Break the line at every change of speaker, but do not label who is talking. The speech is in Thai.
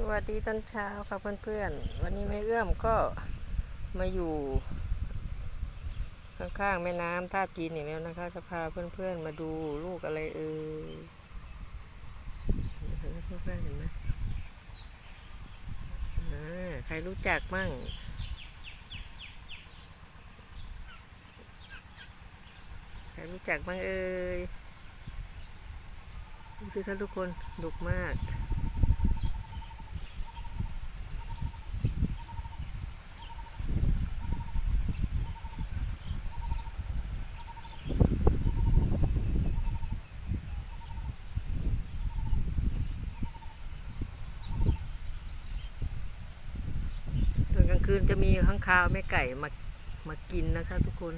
สวัสดีตอนเช้าค่ะเพื่อนๆ วันนี้แม่เอื้อมก็มาอยู่ ข้างๆแม่น้ำท่าจีนอีกแล้วนะคะ จะพาเพื่อนๆมาดูลูกอะไรเอ่ยเห็นไหมเพื่อนๆเห็นไหมใครรู้จักมั่งใครรู้จักบ้างเอ่ยดูสิคะทุกคนดุกมาก ตอนกลาง คืนจะมีข้างคาวแม่ไก่มามากินนะคะทุกคน